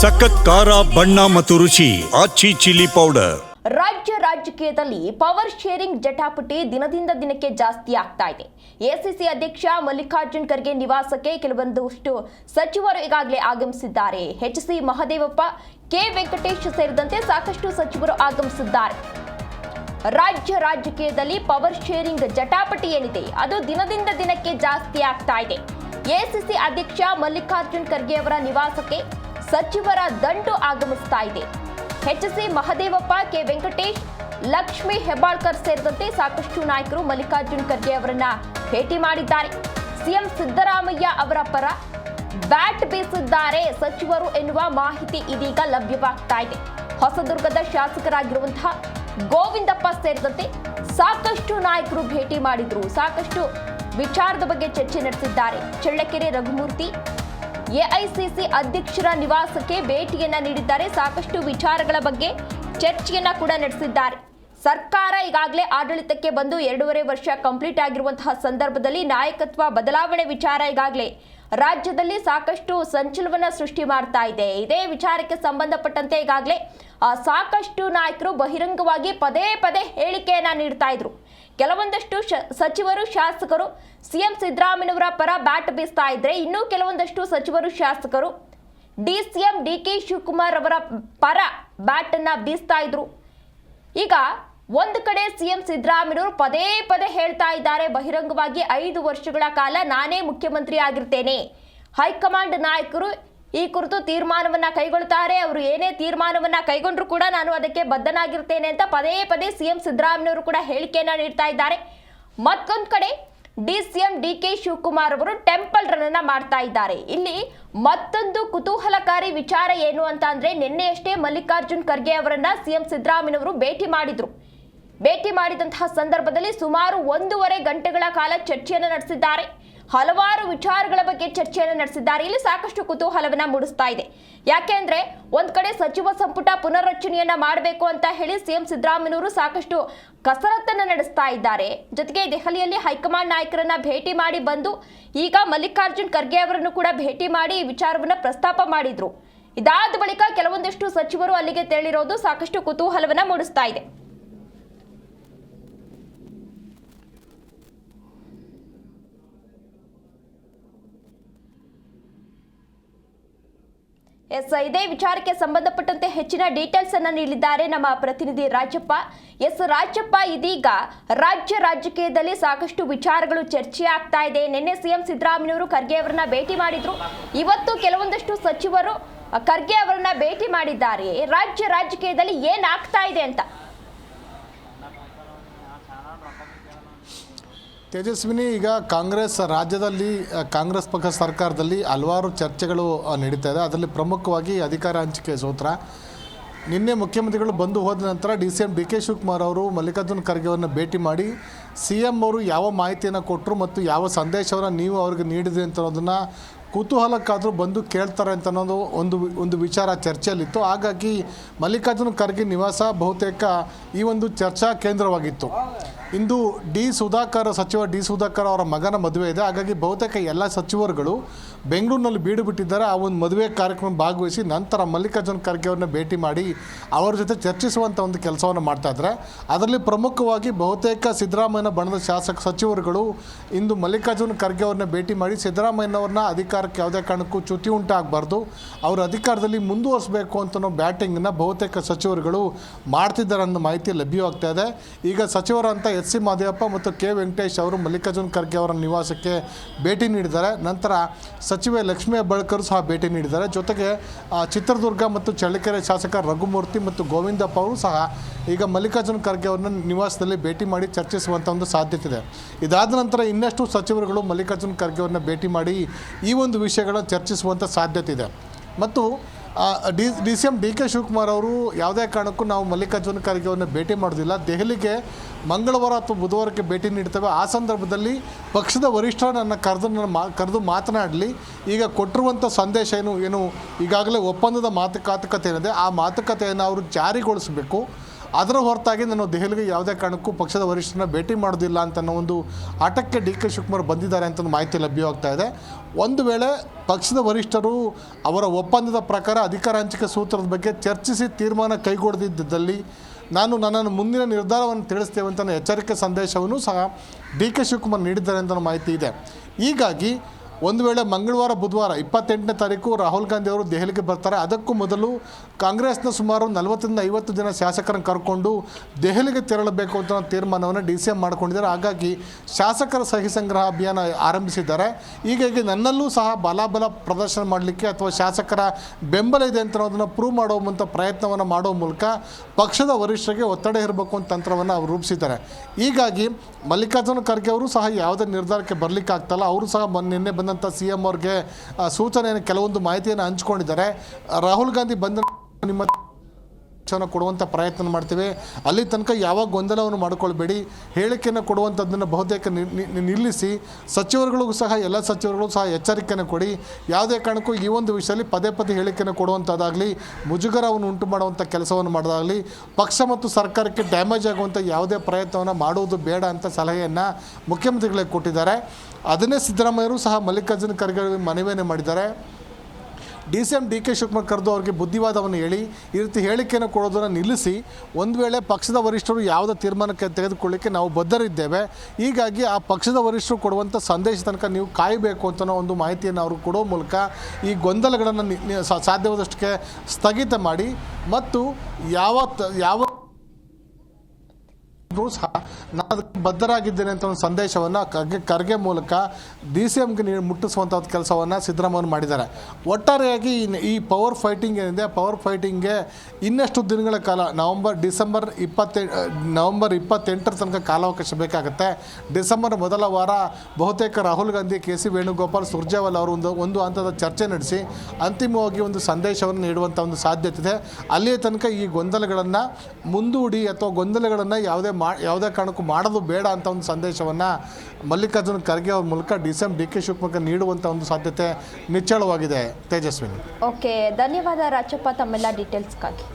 ಸಖತ್ ಖಾರ, ಬಣ್ಣ ಮತ್ತು ರುಚಿ, ಆಚಿ ಚಿಲ್ಲಿ ಪೌಡರ್. ರಾಜ್ಯ ರಾಜಕೀಯದಲ್ಲಿ ಪವರ್ ಶೇರಿಂಗ್ ಜಟಾಪಟಿ ದಿನದಿಂದ ದಿನಕ್ಕೆ ಜಾಸ್ತಿ ಆಗ್ತಾ ಇದೆ. ಎಸಿಸಿ ಅಧ್ಯಕ್ಷ ಮಲ್ಲಿಕಾರ್ಜುನ್ ಖರ್ಗೆ ನಿವಾಸಕ್ಕೆ ಕೆಲವೊಂದಷ್ಟು ಸಚಿವರು ಈಗಾಗಲೇ ಆಗಮಿಸಿದ್ದಾರೆ. H C Mahadevappa, K Venkatesh ಸೇರಿದಂತೆ ಸಾಕಷ್ಟು ಸಚಿವರು ಆಗಮಿಸಿದ್ದಾರೆ. ರಾಜ್ಯ ರಾಜಕೀಯದಲ್ಲಿ ಪವರ್ ಶೇರಿಂಗ್ ಜಟಾಪಟಿ ಏನಿದೆ, ಅದು ದಿನದಿಂದ ದಿನಕ್ಕೆ ಜಾಸ್ತಿ ಆಗ್ತಾ ಇದೆ. ಎಸಿಸಿ ಅಧ್ಯಕ್ಷ ಮಲ್ಲಿಕಾರ್ಜುನ್ ಖರ್ಗೆ ಅವರ ನಿವಾಸಕ್ಕೆ ಸಚಿವರ ದಂಡು ಆಗಮಿಸ್ತಾ ಇದೆ. HC Mahadevappa, K. Venkatesh, Lakshmi Hebbalkar ಸೇರಿದಂತೆ ಸಾಕಷ್ಟು ನಾಯಕರು ಮಲ್ಲಿಕಾರ್ಜುನ್ ಖರ್ಗೆ ಅವರನ್ನ ಭೇಟಿ ಮಾಡಿದ್ದಾರೆ. ಸಿಎಂ ಸಿದ್ದರಾಮಯ್ಯ ಅವರ ಪರ ಬ್ಯಾಟ್ ಬೀಸಿದ್ದಾರೆ ಸಚಿವರು ಎನ್ನುವ ಮಾಹಿತಿ ಇದೀಗ ಲಭ್ಯವಾಗ್ತಾ ಇದೆ. ಹೊಸದುರ್ಗದ ಶಾಸಕರಾಗಿರುವಂತಹ ಗೋವಿಂದಪ್ಪ ಸೇರಿದಂತೆ ಸಾಕಷ್ಟು ನಾಯಕರು ಭೇಟಿ ಮಾಡಿದ್ರು. ಸಾಕಷ್ಟು ವಿಚಾರದ ಬಗ್ಗೆ ಚರ್ಚೆ ನಡೆಸಿದ್ದಾರೆ. ಚಳ್ಳಕೆರೆ, ರಘುಮೂರ್ತಿ ಎಐಸಿಸಿ ಅಧ್ಯಕ್ಷರ ನಿವಾಸಕ್ಕೆ ಭೇಟಿಯನ್ನ ನೀಡಿದ್ದಾರೆ. ಸಾಕಷ್ಟು ವಿಚಾರಗಳ ಬಗ್ಗೆ ಚರ್ಚೆಯನ್ನ ಕೂಡ ನಡೆಸಿದ್ದಾರೆ. ಸರ್ಕಾರ ಈಗಾಗಲೇ ಆಡಳಿತಕ್ಕೆ ಬಂದು ಎರಡೂವರೆ ವರ್ಷ ಕಂಪ್ಲೀಟ್ ಆಗಿರುವಂತಹ ಸಂದರ್ಭದಲ್ಲಿ ನಾಯಕತ್ವ ಬದಲಾವಣೆ ವಿಚಾರ ಈಗಾಗಲೇ ರಾಜ್ಯದಲ್ಲಿ ಸಾಕಷ್ಟು ಸಂಚಲನ ಸೃಷ್ಟಿ ಮಾಡ್ತಾ ಇದೆ. ಇದೇ ವಿಚಾರಕ್ಕೆ ಸಂಬಂಧಪಟ್ಟಂತೆ ಈಗಾಗಲೇ ಸಾಕಷ್ಟು ನಾಯಕರು ಬಹಿರಂಗವಾಗಿ ಪದೇ ಪದೇ ಹೇಳಿಕೆಯನ್ನ ನೀಡ್ತಾ ಇದ್ರು. ಕೆಲವೊಂದಷ್ಟು ಸಚಿವರು, ಶಾಸಕರು, ಸಿಎಂ ಸಿದ್ದರಾಮಯ್ಯವರ ಪರ ಬ್ಯಾಟ್ ಬೀಸ್ತಾ ಇದ್ರೆ ಇನ್ನೂ ಕೆಲವೊಂದಷ್ಟು ಸಚಿವರು, ಶಾಸಕರು, D CM D K Shivakumar ಅವರ ಪರ ಬ್ಯಾಟ್ ಅನ್ನ ಬೀಸ್ತಾ ಇದ್ರು. ಈಗ ಒಂದು ಕಡೆ ಸಿಎಂ ಸಿದ್ದರಾಮಯ್ಯವರು ಪದೇ ಪದೇ ಹೇಳ್ತಾ ಇದ್ದಾರೆ, ಬಹಿರಂಗವಾಗಿ ಐದು ವರ್ಷಗಳ ಕಾಲ ನಾನೇ ಮುಖ್ಯಮಂತ್ರಿ ಆಗಿರ್ತೇನೆ. ಹೈಕಮಾಂಡ್ ನಾಯಕರು ಈ ಕುರಿತು ತೀರ್ಮಾನವನ್ನ ಕೈಗೊಳ್ತಾರೆ. ಅವರು ಏನೇ ತೀರ್ಮಾನವನ್ನ ಕೈಗೊಂಡ್ರು ಕೂಡ ನಾನು ಅದಕ್ಕೆ ಬದ್ಧನಾಗಿರ್ತೇನೆ ಅಂತ ಪದೇ ಪದೇ ಸಿಎಂ ಸಿದ್ದರಾಮಯ್ಯವರು ಕೂಡ ಹೇಳಿಕೆಯನ್ನ ನೀಡ್ತಾ ಇದ್ದಾರೆ. ಮತ್ತೊಂದು ಕಡೆ D CM D K Shivakumar ಅವರು ಟೆಂಪಲ್ ರನ್ ಅನ್ನ ಮಾಡ್ತಾ ಇದ್ದಾರೆ. ಇಲ್ಲಿ ಮತ್ತೊಂದು ಕುತೂಹಲಕಾರಿ ವಿಚಾರ ಏನು ಅಂತ ಅಂದ್ರೆ, ನಿನ್ನೆಯಷ್ಟೇ ಮಲ್ಲಿಕಾರ್ಜುನ್ ಖರ್ಗೆ ಅವರನ್ನ ಸಿಎಂ ಸಿದ್ದರಾಮಯ್ಯವರು ಭೇಟಿ ಮಾಡಿದ್ರು. ಭೇಟಿ ಮಾಡಿದಂತಹ ಸಂದರ್ಭದಲ್ಲಿ ಸುಮಾರು ಒಂದೂವರೆ ಗಂಟೆಗಳ ಕಾಲ ಚರ್ಚೆಯನ್ನು ನಡೆಸಿದ್ದಾರೆ. ಹಲವಾರು ವಿಚಾರಗಳ ಬಗ್ಗೆ ಚರ್ಚೆಯನ್ನು ನಡೆಸಿದ್ದಾರೆ. ಇಲ್ಲಿ ಸಾಕಷ್ಟು ಕುತೂಹಲವನ್ನ ಮೂಡಿಸ್ತಾ ಇದೆ. ಯಾಕೆಂದ್ರೆ ಒಂದ್ ಕಡೆ ಸಚಿವ ಸಂಪುಟ ಪುನರ್ರಚನೆಯನ್ನ ಮಾಡಬೇಕು ಅಂತ ಹೇಳಿ ಸಿಎಂ ಸಿದ್ದರಾಮಯ್ಯನವರು ಸಾಕಷ್ಟು ಕಸರತ್ತನ್ನ ನಡೆಸ್ತಾ ಇದ್ದಾರೆ. ಜೊತೆಗೆ ದೆಹಲಿಯಲ್ಲಿ ಹೈಕಮಾಂಡ್ ನಾಯಕರನ್ನ ಭೇಟಿ ಮಾಡಿ ಬಂದು ಈಗ ಮಲ್ಲಿಕಾರ್ಜುನ್ ಖರ್ಗೆ ಅವರನ್ನು ಕೂಡ ಭೇಟಿ ಮಾಡಿ ಈ ವಿಚಾರವನ್ನ ಪ್ರಸ್ತಾಪ ಮಾಡಿದ್ರು. ಇದಾದ ಬಳಿಕ ಕೆಲವೊಂದಿಷ್ಟು ಸಚಿವರು ಅಲ್ಲಿಗೆ ತೆರಳಿರೋದು ಸಾಕಷ್ಟು ಕುತೂಹಲವನ್ನ ಮೂಡಿಸ್ತಾ ಇದೆ. ಎಸ್ ಇದೇ ವಿಚಾರಕ್ಕೆ ಸಂಬಂಧಪಟ್ಟಂತೆ ಹೆಚ್ಚಿನ ಡೀಟೇಲ್ಸ್ ಅನ್ನು ನೀಡಿದ್ದಾರೆ ನಮ್ಮ ಪ್ರತಿನಿಧಿ ರಾಜಪ್ಪ. ಎಸ್ ರಾಜಪ್ಪ, ಇದೀಗ ರಾಜ್ಯ ರಾಜಕೀಯದಲ್ಲಿ ಸಾಕಷ್ಟು ವಿಚಾರಗಳು ಚರ್ಚೆ ಆಗ್ತಾ ಇದೆ. ನಿನ್ನೆ ಸಿಎಂ ಸಿದ್ದರಾಮಯ್ಯವರು ಖರ್ಗೆ ಅವರನ್ನ ಭೇಟಿ ಮಾಡಿದ್ರು. ಇವತ್ತು ಕೆಲವೊಂದಷ್ಟು ಸಚಿವರು ಖರ್ಗೆ ಅವರನ್ನ ಭೇಟಿ ಮಾಡಿದ್ದಾರೆ. ರಾಜ್ಯ ರಾಜಕೀಯದಲ್ಲಿ ಏನಾಗ್ತಾ ಇದೆ ಅಂತ ತೇಜಸ್ವಿನಿ, ಈಗ ಕಾಂಗ್ರೆಸ್ ರಾಜ್ಯದಲ್ಲಿ ಕಾಂಗ್ರೆಸ್ ಪಕ್ಷ ಸರ್ಕಾರದಲ್ಲಿ ಹಲವಾರು ಚರ್ಚೆಗಳು ನಡೀತಾ ಇದೆ. ಅದರಲ್ಲಿ ಪ್ರಮುಖವಾಗಿ ಅಧಿಕಾರ ಹಂಚಿಕೆ ಸೂತ್ರ. ನಿನ್ನೆ ಮುಖ್ಯಮಂತ್ರಿಗಳು ಬಂದು ಹೋದ ನಂತರ D C M D K Shivakumar ಅವರು ಮಲ್ಲಿಕಾರ್ಜುನ್ ಖರ್ಗೆ ಭೇಟಿ ಮಾಡಿ, ಸಿ ಎಂ ಅವರು ಯಾವ ಮಾಹಿತಿಯನ್ನು ಕೊಟ್ಟರು ಮತ್ತು ಯಾವ ಸಂದೇಶವನ್ನು ನೀವು ಅವ್ರಿಗೆ ನೀಡಿದ್ರಿ ಅಂತ ಅನ್ನೋದನ್ನು ಕುತೂಹಲಕ್ಕಾದರೂ ಬಂದು ಕೇಳ್ತಾರೆ ಅಂತ ಅನ್ನೋದು ಒಂದು ಒಂದು ವಿಚಾರ ಚರ್ಚೆಯಲ್ಲಿತ್ತು. ಹಾಗಾಗಿ ಮಲ್ಲಿಕಾರ್ಜುನ ಖರ್ಗೆ ನಿವಾಸ ಬಹುತೇಕ ಈ ಒಂದು ಚರ್ಚಾ ಕೇಂದ್ರವಾಗಿತ್ತು. ಇಂದು ಡಿ ಸುಧಾಕರ್, ಸಚಿವ ಡಿ ಸುಧಾಕರ್ ಅವರ ಮಗನ ಮದುವೆ ಇದೆ. ಹಾಗಾಗಿ ಬಹುತೇಕ ಎಲ್ಲ ಸಚಿವರುಗಳು ಬೆಂಗಳೂರಿನಲ್ಲಿ ಬೀಡು ಬಿಟ್ಟಿದ್ದಾರೆ. ಆ ಒಂದು ಮದುವೆ ಕಾರ್ಯಕ್ರಮ ಭಾಗವಹಿಸಿ ನಂತರ ಮಲ್ಲಿಕಾರ್ಜುನ ಖರ್ಗೆ ಅವ್ರನ್ನ ಭೇಟಿ ಮಾಡಿ ಅವರ ಜೊತೆ ಚರ್ಚಿಸುವಂಥ ಒಂದು ಕೆಲಸವನ್ನು ಮಾಡ್ತಾ ಇದ್ದಾರೆ. ಅದರಲ್ಲಿ ಪ್ರಮುಖವಾಗಿ ಬಹುತೇಕ ಸಿದ್ದರಾಮಯ್ಯನ ಬಣದ ಶಾಸಕ ಸಚಿವರುಗಳು ಇಂದು ಮಲ್ಲಿಕಾರ್ಜುನ ಖರ್ಗೆ ಅವ್ರನ್ನ ಭೇಟಿ ಮಾಡಿ ಸಿದ್ದರಾಮಯ್ಯನವ್ರನ್ನ ಅಧಿಕಾರಕ್ಕೆ ಯಾವುದೇ ಕಾರಣಕ್ಕೂ ಚ್ಯುತಿ ಉಂಟಾಗಬಾರ್ದು. ಅವರು ಅಧಿಕಾರದಲ್ಲಿ ಮುಂದುವರಿಸಬೇಕು ಅಂತನೋ ಬ್ಯಾಟಿಂಗ್ನ ಬ್ಯಾಟಿಂಗನ್ನು ಬಹುತೇಕ ಸಚಿವರುಗಳು ಮಾಡ್ತಿದ್ದಾರೆ ಅನ್ನೋ ಮಾಹಿತಿ ಲಭ್ಯವಾಗ್ತಾ ಇದೆ. ಈಗ ಸಚಿವರಂತ ಎಸ್ ಸಿ ಮಾದೇವಪ್ಪ ಮತ್ತು ಕೆ ವೆಂಕಟೇಶ್ ಅವರು ಮಲ್ಲಿಕಾರ್ಜುನ್ ಖರ್ಗೆ ಅವರ ನಿವಾಸಕ್ಕೆ ಭೇಟಿ ನೀಡಿದ್ದಾರೆ. ನಂತರ ಸಚಿವೆ ಲಕ್ಷ್ಮೀ ಹೆಬ್ಬಾಳ್ಕರ್ ಸಹ ಭೇಟಿ ನೀಡಿದ್ದಾರೆ. ಜೊತೆಗೆ ಚಿತ್ರದುರ್ಗ ಮತ್ತು ಚಳ್ಳಕೆರೆ ಶಾಸಕ ರಘುಮೂರ್ತಿ ಮತ್ತು ಗೋವಿಂದಪ್ಪ ಅವರು ಸಹ ಈಗ ಮಲ್ಲಿಕಾರ್ಜುನ್ ಖರ್ಗೆ ಅವರನ್ನು ನಿವಾಸದಲ್ಲಿ ಭೇಟಿ ಮಾಡಿ ಚರ್ಚಿಸುವಂಥ ಒಂದು ಸಾಧ್ಯತೆ ಇದೆ. ಇದಾದ ನಂತರ ಇನ್ನಷ್ಟು ಸಚಿವರುಗಳು ಮಲ್ಲಿಕಾರ್ಜುನ್ ಖರ್ಗೆ ಅವರನ್ನ ಭೇಟಿ ಮಾಡಿ ಈ ವಿಷಯಗಳನ್ನು ಚರ್ಚಿಸುವಂಥ ಸಾಧ್ಯತೆ ಇದೆ. ಮತ್ತು D D C M D K Shivakumar ಅವರು ಯಾವುದೇ ಕಾರಣಕ್ಕೂ ನಾವು ಮಲ್ಲಿಕಾರ್ಜುನ ಖರ್ಗೆ ಅವರನ್ನು ಭೇಟಿ ಮಾಡೋದಿಲ್ಲ. ದೆಹಲಿಗೆ ಮಂಗಳವಾರ ಅಥವಾ ಬುಧವಾರಕ್ಕೆ ಭೇಟಿ ನೀಡ್ತೇವೆ. ಆ ಸಂದರ್ಭದಲ್ಲಿ ಪಕ್ಷದ ವರಿಷ್ಠರು ನನ್ನ ಕರೆದು ನನ್ನ ಮಾ, ಕರೆದು ಮಾತನಾಡಲಿ. ಈಗ ಕೊಟ್ಟಿರುವಂಥ ಸಂದೇಶ ಏನು ಏನು ಈಗಾಗಲೇ ಒಪ್ಪಂದದ ಮಾತುಕತೆ ಏನಿದೆ, ಆ ಮಾತುಕತೆಯನ್ನು ಅವರು ಜಾರಿಗೊಳಿಸಬೇಕು. ಅದರ ಹೊರತಾಗಿ ನಾನು ದೆಹಲಿಗೆ ಯಾವುದೇ ಕಾರಣಕ್ಕೂ ಪಕ್ಷದ ವರಿಷ್ಠರನ್ನ ಭೇಟಿ ಮಾಡೋದಿಲ್ಲ ಅಂತ ಒಂದು ಆಟಕ್ಕೆ ಡಿ ಕೆ ಶಿವಕುಮಾರ್ ಬಂದಿದ್ದಾರೆ ಅಂತ ಮಾಹಿತಿ ಲಭ್ಯವಾಗ್ತಾ ಇದೆ. ಒಂದು ವೇಳೆ ಪಕ್ಷದ ವರಿಷ್ಠರು ಅವರ ಒಪ್ಪಂದದ ಪ್ರಕಾರ ಅಧಿಕಾರ ಹಂಚಿಕೆ ಸೂತ್ರದ ಬಗ್ಗೆ ಚರ್ಚಿಸಿ ತೀರ್ಮಾನ ಕೈಗೊಳ್ಳದಿದ್ದಲ್ಲಿ ನಾನು ನನ್ನನ್ನು ಮುಂದಿನ ನಿರ್ಧಾರವನ್ನು ತಿಳಿಸ್ತೇವೆ ಅಂತ ಎಚ್ಚರಿಕೆ ಸಂದೇಶವನ್ನು ಸಹ ಡಿ ಕೆ ಶಿವಕುಮಾರ್ ನೀಡಿದ್ದಾರೆ ಅಂತ ಮಾಹಿತಿ ಇದೆ. ಹೀಗಾಗಿ ಒಂದು ವೇಳೆ ಮಂಗಳವಾರ, ಬುಧವಾರ ಇಪ್ಪತ್ತೆಂಟನೇ ತಾರೀಕು ರಾಹುಲ್ ಗಾಂಧಿ ಅವರು ದೆಹಲಿಗೆ ಬರ್ತಾರೆ. ಅದಕ್ಕೂ ಮೊದಲು ಕಾಂಗ್ರೆಸ್ನ ಸುಮಾರು ನಲವತ್ತರಿಂದ ಐವತ್ತು ಜನ ಶಾಸಕರನ್ನು ಕರ್ಕೊಂಡು ದೆಹಲಿಗೆ ತೆರಳಬೇಕು ಅಂತ ತೀರ್ಮಾನವನ್ನು ಡಿ ಸಿ ಎಂ ಮಾಡ್ಕೊಂಡಿದ್ದಾರೆ. ಹಾಗಾಗಿ ಶಾಸಕರ ಸಹಿ ಸಂಗ್ರಹ ಅಭಿಯಾನ ಆರಂಭಿಸಿದ್ದಾರೆ. ಹೀಗಾಗಿ ನನ್ನಲ್ಲೂ ಸಹ ಬಲಾಬಲ ಪ್ರದರ್ಶನ ಮಾಡಲಿಕ್ಕೆ ಅಥವಾ ಶಾಸಕರ ಬೆಂಬಲ ಇದೆ ಅಂತ ಅನ್ನೋದನ್ನು ಪ್ರೂವ್ ಮಾಡುವಂಥ ಪ್ರಯತ್ನವನ್ನು ಮಾಡುವ ಮೂಲಕ ಪಕ್ಷದ ವರಿಷ್ಠರಿಗೆ ಒತ್ತಡ ಇರಬೇಕು ಅಂತ ತಂತ್ರವನ್ನು ಅವರು ರೂಪಿಸಿದ್ದಾರೆ. ಹೀಗಾಗಿ ಮಲ್ಲಿಕಾರ್ಜುನ ಖರ್ಗೆ ಅವರು ಸಹ ಯಾವುದೇ ನಿರ್ಧಾರಕ್ಕೆ ಬರಲಿಕ್ಕೆ ಆಗ್ತಲ್ಲ ಅವರು ಸಹ ಮೊನ್ನೆ ನಿನ್ನೆ ಬಂದಂಥ ಸಿ ಎಂ ಅವ್ರಿಗೆ ಸೂಚನೆಯನ್ನು ಕೆಲವೊಂದು ಮಾಹಿತಿಯನ್ನು ಹಂಚ್ಕೊಂಡಿದ್ದಾರೆ. ರಾಹುಲ್ ಗಾಂಧಿ ಬಂದ ನಿಮ್ಮ ವನ್ನು ಕೊಡುವಂಥ ಪ್ರಯತ್ನ ಮಾಡ್ತೀವಿ. ಅಲ್ಲಿ ತನಕ ಯಾವ ಗೊಂದಲವನ್ನು ಮಾಡಿಕೊಳ್ಬೇಡಿ. ಹೇಳಿಕೆಯನ್ನು ಕೊಡುವಂಥದ್ದನ್ನು ಬಹುತೇಕ ನಿಲ್ಲಿಸಿ, ಸಚಿವರುಗಳಿಗೂ ಸಹ, ಎಲ್ಲ ಸಚಿವರುಗಳು ಸಹ ಎಚ್ಚರಿಕೆಯನ್ನು ಕೊಡಿ. ಯಾವುದೇ ಕಾರಣಕ್ಕೂ ಈ ಒಂದು ವಿಷಯದಲ್ಲಿ ಪದೇ ಪದೇ ಹೇಳಿಕೆಯನ್ನು ಕೊಡುವಂಥದ್ದಾಗಲಿ ಮುಜುಗರವನ್ನು ಉಂಟು ಮಾಡುವಂಥ ಕೆಲಸವನ್ನು ಮಾಡೋದಾಗಲಿ ಪಕ್ಷ ಮತ್ತು ಸರ್ಕಾರಕ್ಕೆ ಡ್ಯಾಮೇಜ್ ಆಗುವಂಥ ಯಾವುದೇ ಪ್ರಯತ್ನವನ್ನು ಮಾಡುವುದು ಬೇಡ ಅಂತ ಸಲಹೆಯನ್ನು ಮುಖ್ಯಮಂತ್ರಿಗಳಿಗೆ ಕೊಟ್ಟಿದ್ದಾರೆ. ಅದನ್ನೇ ಸಿದ್ದರಾಮಯ್ಯರು ಸಹ ಮಲ್ಲಿಕಾರ್ಜುನ ಖರ್ಗೆ ಮನವಿಯನ್ನು ಮಾಡಿದ್ದಾರೆ. D C M D K Shivakumar ಕರೆದು ಅವರಿಗೆ ಬುದ್ಧಿವಾದವನ್ನು ಹೇಳಿ, ಈ ರೀತಿ ಹೇಳಿಕೆಯನ್ನು ಕೊಡೋದನ್ನು ನಿಲ್ಲಿಸಿ, ಒಂದು ವೇಳೆ ಪಕ್ಷದ ವರಿಷ್ಠರು ಯಾವುದೇ ತೀರ್ಮಾನಕ್ಕೆ ತೆಗೆದುಕೊಳ್ಳಿಕ್ಕೆ ನಾವು ಬದ್ಧರಿದ್ದೇವೆ, ಹೀಗಾಗಿ ಆ ಪಕ್ಷದ ವರಿಷ್ಠರು ಕೊಡುವಂಥ ಸಂದೇಶ ತನಕ ನೀವು ಕಾಯಬೇಕು ಅಂತ ಒಂದು ಮಾಹಿತಿಯನ್ನು ಅವರು ಕೊಡೋ ಮೂಲಕ ಈ ಗೊಂದಲಗಳನ್ನು ಸಾಧ್ಯವಾದಷ್ಟಕ್ಕೆ ಸ್ಥಗಿತ ಮಾಡಿ, ಮತ್ತು ಯಾವ ಯಾವ ಸಹ ನಾನು ಬದ್ಧರಾಗಿದ್ದೇನೆ ಅಂತ ಒಂದು ಸಂದೇಶವನ್ನು ಕರ್ಗೆ ಖರ್ಗೆ ಮೂಲಕ ಡಿ ಸಿ ಎಂಗೆ ನೀ ಮುಟ್ಟಿಸುವಂಥ ಕೆಲಸವನ್ನು ಸಿದ್ದರಾಮಯ್ಯ ಮಾಡಿದ್ದಾರೆ. ಒಟ್ಟಾರೆಯಾಗಿ ಈ ಪವರ್ ಫೈಟಿಂಗ್ ಏನಿದೆ ಪವರ್ ಫೈಟಿಂಗ್ಗೆ ಇನ್ನಷ್ಟು ದಿನಗಳ ಕಾಲ, ನವಂಬರ್, ಡಿಸೆಂಬರ್ ಇಪ್ಪತ್ತೆ ನವಂಬರ್ ಇಪ್ಪತ್ತೆಂಟರ ತನಕ ಕಾಲಾವಕಾಶ ಬೇಕಾಗುತ್ತೆ. ಡಿಸೆಂಬರ್ ಮೊದಲ ವಾರ ಬಹುತೇಕ ರಾಹುಲ್ ಗಾಂಧಿ, ಕೆ ಸಿ ವೇಣುಗೋಪಾಲ್, ಸುರ್ಜೇವಾಲ್ ಅವರು ಒಂದು ಒಂದು ಹಂತದ ಚರ್ಚೆ ನಡೆಸಿ ಅಂತಿಮವಾಗಿ ಒಂದು ಸಂದೇಶವನ್ನು ನೀಡುವಂಥ ಒಂದು ಸಾಧ್ಯತೆ ಇದೆ. ಅಲ್ಲಿಯ ತನಕ ಈ ಗೊಂದಲಗಳನ್ನು ಮುಂದೂಡಿ ಅಥವಾ ಗೊಂದಲಗಳನ್ನು ಯಾವುದೇ ಮಾ ಯಾವುದೇ ಕಾರಣಕ್ಕೂ ಮಾಡೋದು ಬೇಡ ಅಂತ ಒಂದು ಸಂದೇಶವನ್ನು ಮಲ್ಲಿಕಾರ್ಜುನ ಖರ್ಗೆ ಅವ್ರ ಮೂಲಕ D C M D K Shivakumar ನೀಡುವಂಥ ಒಂದು ಸಾಧ್ಯತೆ ನಿಚ್ಚಳವಾಗಿದೆ. ತೇಜಸ್ವಿನಿ. ಓಕೆ ಧನ್ಯವಾದ ರಾಜಪ್ಪ, ತಮ್ಮೆಲ್ಲ ಡೀಟೇಲ್ಸ್ಗಾಗಿ